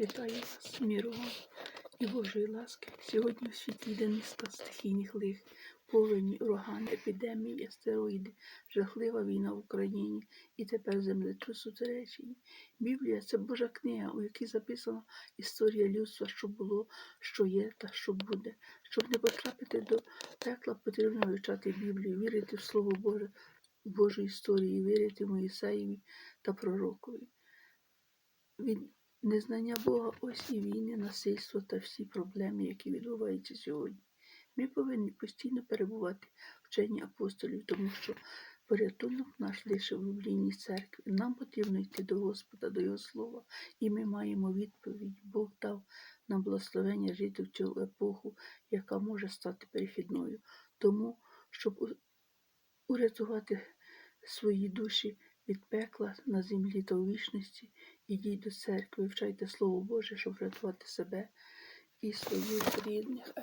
Вітаю вас, вам і Божої ласки. Сьогодні в світі йде міста стихійних лих, повені, урагани, епідемії, астероїди, жахлива війна в Україні і тепер землетрус у Туреччині. Біблія це Божа книга, у якій записана історія людства, що було, що є та що буде. Щоб не потрапити до пекла, потрібно вивчати Біблію, вірити в Слово Боже, в Божу історію, вірити Моїсеєві та пророкові. Від незнання Бога ось і війни, насильство та всі проблеми, які відбуваються сьогодні. Ми повинні постійно перебувати в вченні апостолів, тому що порятунок наш лише в біблійній церкві. Нам потрібно йти до Господа, до Його Слова, і ми маємо відповідь. Бог дав нам благословення жити в цю епоху, яка може стати перехідною. Тому, щоб урятувати свої душі від пекла на землі у вічності, ідіть до церкви, вчайте Слово Боже, щоб врятувати себе і своїх рідних.